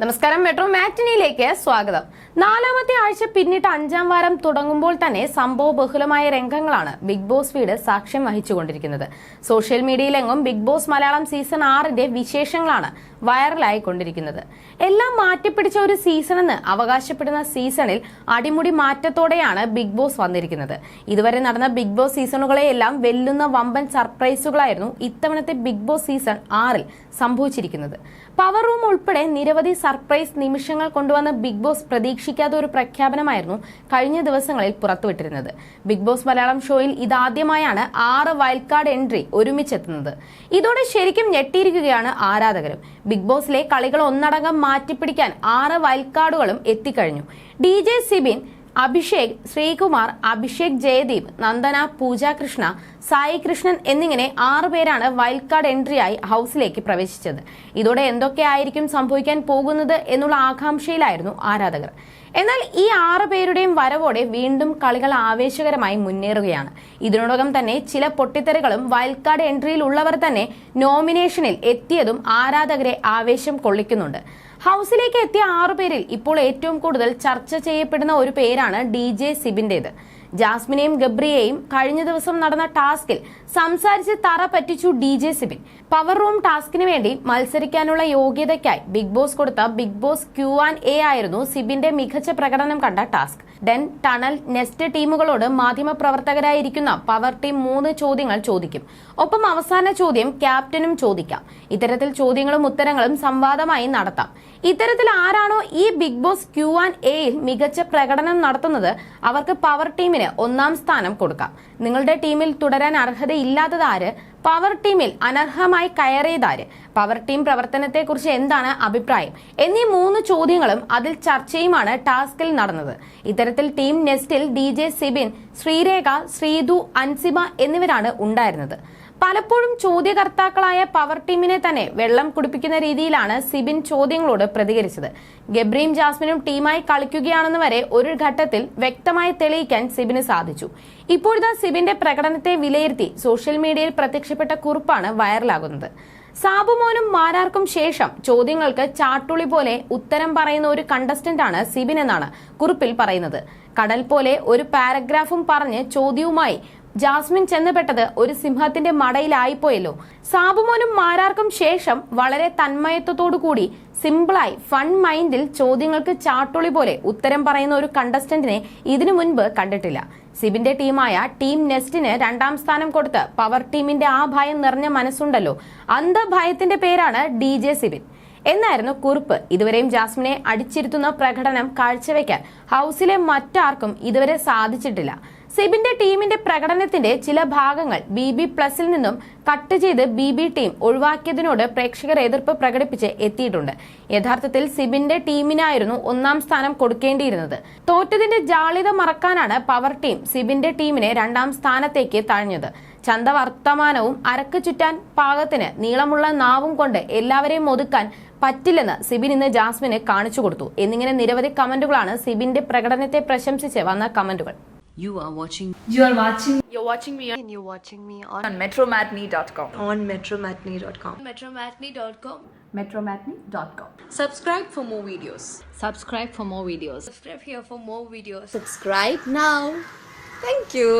നമസ്കാരം മെട്രോ മാറ്റിനിയിലേക്ക് സ്വാഗതം. നാലാമത്തെ ആഴ്ച പിന്നിട്ട് അഞ്ചാം വാരം തുടങ്ങുമ്പോൾ തന്നെ സംഭവ ബഹുലമായ രംഗങ്ങളാണ് ബിഗ് ബോസ് വീട് സാക്ഷ്യം വഹിച്ചുകൊണ്ടിരിക്കുന്നത്. സോഷ്യൽ മീഡിയയിലെങ്ങും ബിഗ് ബോസ് മലയാളം സീസൺ ആറിന്റെ വിശേഷങ്ങളാണ് വൈറലായിക്കൊണ്ടിരിക്കുന്നത് എല്ലാം മാറ്റിപ്പിടിച്ച ഒരു സീസൺ എന്ന് അവകാശപ്പെടുന്ന സീസണിൽ അടിമുടി മാറ്റത്തോടെയാണ് ബിഗ് ബോസ് വന്നിരിക്കുന്നത്. ഇതുവരെ നടന്ന ബിഗ് ബോസ് സീസണുകളെയെല്ലാം വെല്ലുന്ന വമ്പൻ സർപ്രൈസുകളായിരുന്നു ഇത്തവണത്തെ ബിഗ് ബോസ് സീസൺ ആറിൽ സംഭവിച്ചിരിക്കുന്നത്. പവർ റൂം ഉൾപ്പെടെ നിരവധി സർപ്രൈസ് നിമിഷങ്ങൾ കൊണ്ടുവന്ന ബിഗ് ബോസ് പ്രതീക്ഷിക്കാത്ത ഒരു പ്രഖ്യാപനമായിരുന്നു കഴിഞ്ഞ ദിവസങ്ങളിൽ പുറത്തുവിട്ടിരുന്നത്. ബിഗ് ബോസ് മലയാളം ഷോയിൽ ഇതാദ്യമായാണ് ആറ് വൈൽഡ് കാർഡ് എൻട്രി ഒരുമിച്ചെത്തുന്നത്. ഇതോടെ ശരിക്കും ഞെട്ടിയിരിക്കുകയാണ് ആരാധകരും. ബിഗ് ബോസിലെ കളികൾ ഒന്നടങ്കം മാറ്റിപ്പിടിക്കാൻ ആറ് വൈൽഡ് കാർഡുകളും എത്തിക്കഴിഞ്ഞു. ഡി ജെ സിബിൻ അഭിഷേക് ശ്രീകുമാർ അഭിഷേക് ജയദീപ് നന്ദന പൂജ കൃഷ്ണ സായി കൃഷ്ണൻ എന്നിങ്ങനെ ആറു പേരാണ് വൈൽഡ് കാർഡ് എൻട്രിയായി ഹൗസിലേക്ക് പ്രവേശിച്ചത്. ഇതോടെ എന്തൊക്കെയായിരിക്കും സംഭവിക്കാൻ പോകുന്നത് എന്നുള്ള ആകാംക്ഷയിലായിരുന്നു ആരാധകർ. എന്നാൽ ഈ ആറ് പേരുടെയും വരവോടെ വീണ്ടും കളികൾ ആവേശകരമായി മുന്നേറുകയാണ്. ഇതിനോടകം തന്നെ ചില പൊട്ടിത്തെറികളും വൈൽഡ് കാർഡ് എൻട്രിയിൽ ഉള്ളവർ തന്നെ നോമിനേഷനിൽ എത്തിയതും ആരാധകരെ ആവേശം കൊള്ളിക്കുന്നുണ്ട്. ഹൗസിലേക്ക് എത്തിയ ആറുപേരിൽ ഇപ്പോൾ ഏറ്റവും കൂടുതൽ ചർച്ച ചെയ്യപ്പെടുന്ന ഒരു പേരാണ് ഡി ജെ സിബിന്റേത്. ജാസ്മിനെയും ഗബ്രിയെയും കഴിഞ്ഞ ദിവസം നടന്ന ടാസ്കിൽ സംസാരിച്ച് തറ പറ്റിച്ചു D J Sibin. Power room ടാസ്കിന് വേണ്ടി മത്സരിക്കാനുള്ള യോഗ്യതയ്ക്കായി ബിഗ് ബോസ് കൊടുത്ത Bigg Boss Q and A ആയിരുന്നു സിബിന്റെ മികച്ച പ്രകടനം കണ്ട ടാസ്ക്. ഡെൻ ടണൽ നെസ്റ്റ് ടീമുകളോട് മാധ്യമപ്രവർത്തകരായിരിക്കുന്ന പവർ ടീം മൂന്ന് ചോദ്യങ്ങൾ ചോദിക്കും. ഒപ്പം അവസാന ചോദ്യം ക്യാപ്റ്റനും ചോദിക്കാം. ഇത്തരത്തിൽ ചോദ്യങ്ങളും ഉത്തരങ്ങളും സംവാദമായി നടത്താം. ഇത്തരത്തിൽ ആരാണോ ഈ ബിഗ് ബോസ് ക്യൂ ആൻഡ് എയിൽ മികച്ച പ്രകടനം നടത്തുന്നത് അവർക്ക് പവർ ടീമിന് ഒന്നാം സ്ഥാനം കൊടുക്കാം. നിങ്ങളുടെ ടീമിൽ തുടരാൻ അർഹതയില്ലാത്തത് ആര്? പവർ ടീമിൽ അനർഹമായി കയറിയതാര് പവർ ടീം പ്രവർത്തനത്തെക്കുറിച്ച് എന്താണ് അഭിപ്രായം? എന്നീ മൂന്ന് ചോദ്യങ്ങളും അതിൽ ചർച്ചയുമാണ് ടാസ്കിൽ നടന്നത്. ഇത്തരത്തിൽ ടീം നെസ്റ്റിൽ ഡി ജെ സിബിൻ ശ്രീരേഖ ശ്രീതു അൻസിബ എന്നിവരാണ് ഉണ്ടായിരുന്നത്. പലപ്പോഴും ചോദ്യകർത്താക്കളായ പവർ ടീമിനെ തന്നെ വെള്ളം കുടിപ്പിക്കുന്ന രീതിയിലാണ് സിബിൻ ചോദ്യങ്ങളോട് പ്രതികരിച്ചത്. ഗബ്രീം ജാസ്മിനും ടീമായി കളിക്കുകയാണെന്ന് വരെ ഒരു ഘട്ടത്തിൽ വ്യക്തമായി തെളിയിക്കാൻ സിബിന് സാധിച്ചു. ഇപ്പോഴത്തെ സിബിന്റെ പ്രകടനത്തെ വിലയിരുത്തി സോഷ്യൽ മീഡിയയിൽ പ്രത്യക്ഷപ്പെട്ട കുറിപ്പാണ് വൈറലാകുന്നത്. സാബുമോനും മാരാർക്കും ശേഷം ചോദ്യങ്ങൾക്ക് ചാട്ടുളി പോലെ ഉത്തരം പറയുന്ന ഒരു കണ്ടസ്റ്റന്റാണ് സിബിൻ എന്നാണ് കുറിപ്പിൽ പറയുന്നത്. കടൽ പോലെ ഒരു പാരഗ്രാഫും പറഞ്ഞ് ചോദ്യവുമായി ജാസ്മിൻ ചെന്നപ്പെട്ടത് ഒരു സിംഹത്തിന്റെ മടയിലായിപ്പോയല്ലോ. സാബുമോനും മാരാർക്കും ശേഷം വളരെ തന്മയത്വത്തോടു കൂടി സിമ്പിളായി ഫൺ മൈൻഡിൽ ചോദ്യങ്ങൾക്ക് ചാട്ടുളി പോലെ ഉത്തരം പറയുന്ന ഒരു കണ്ടസ്റ്റന്റിനെ ഇതിനു മുൻപ് കണ്ടിട്ടില്ല. സിബിന്റെ ടീമായ ടീം നെസ്റ്റിന് രണ്ടാം സ്ഥാനം കൊടുത്ത് പവർ ടീമിന്റെ ആ ഭയം നിറഞ്ഞ മനസ്സുണ്ടല്ലോ. അന്ധഭയത്തിന്റെ പേരാണ് ഡി ജെ സിബിൻ. എന്നായിരുന്നു കുറിപ്പ്. ഇതുവരെയും ജാസ്മിനെ അടിച്ചിരുത്തുന്ന പ്രകടനം കാഴ്ചവെക്കാൻ ഹൗസിലെ മറ്റാർക്കും ഇതുവരെ സാധിച്ചിട്ടില്ല. സിബിന്റെ ടീമിന്റെ പ്രകടനത്തിന്റെ ചില ഭാഗങ്ങൾ ബി ബി പ്ലസിൽ നിന്നും കട്ട് ചെയ്ത് ബി ബി ടീം ഒഴിവാക്കിയതിനോട് പ്രേക്ഷകർ എതിർപ്പ് പ്രകടിപ്പിച്ച് എത്തിയിട്ടുണ്ട്. യഥാർത്ഥത്തിൽ സിബിന്റെ ടീമിനായിരുന്നു ഒന്നാം സ്ഥാനം കൊടുക്കേണ്ടിയിരുന്നത്. തോറ്റതിന്റെ ജാളിത മറക്കാനാണ് പവർ ടീം സിബിന്റെ ടീമിനെ രണ്ടാം സ്ഥാനത്തേക്ക് തഴഞ്ഞത്. ചന്ത വർത്തമാനവും അരക്ക് ചുറ്റാൻ പാകത്തിന് നീളമുള്ള നാവും കൊണ്ട് എല്ലാവരെയും ഒതുക്കാൻ പറ്റില്ലെന്ന് സിബിൻ ഇന്ന് ജാസ്മിന് കാണിച്ചു കൊടുത്തു എന്നിങ്ങനെ നിരവധി കമന്റുകളാണ് സിബിന്റെ പ്രകടനത്തെ പ്രശംസിച്ച് വന്ന കമന്റുകൾ You are watching You are watching You're watching me and you're watching me on, on metromatney.com. on metromatney.com. metromatney.com. metromatney.com. Subscribe for more videos. Subscribe for more videos. Subscribe here for more videos. Subscribe now. Thank you.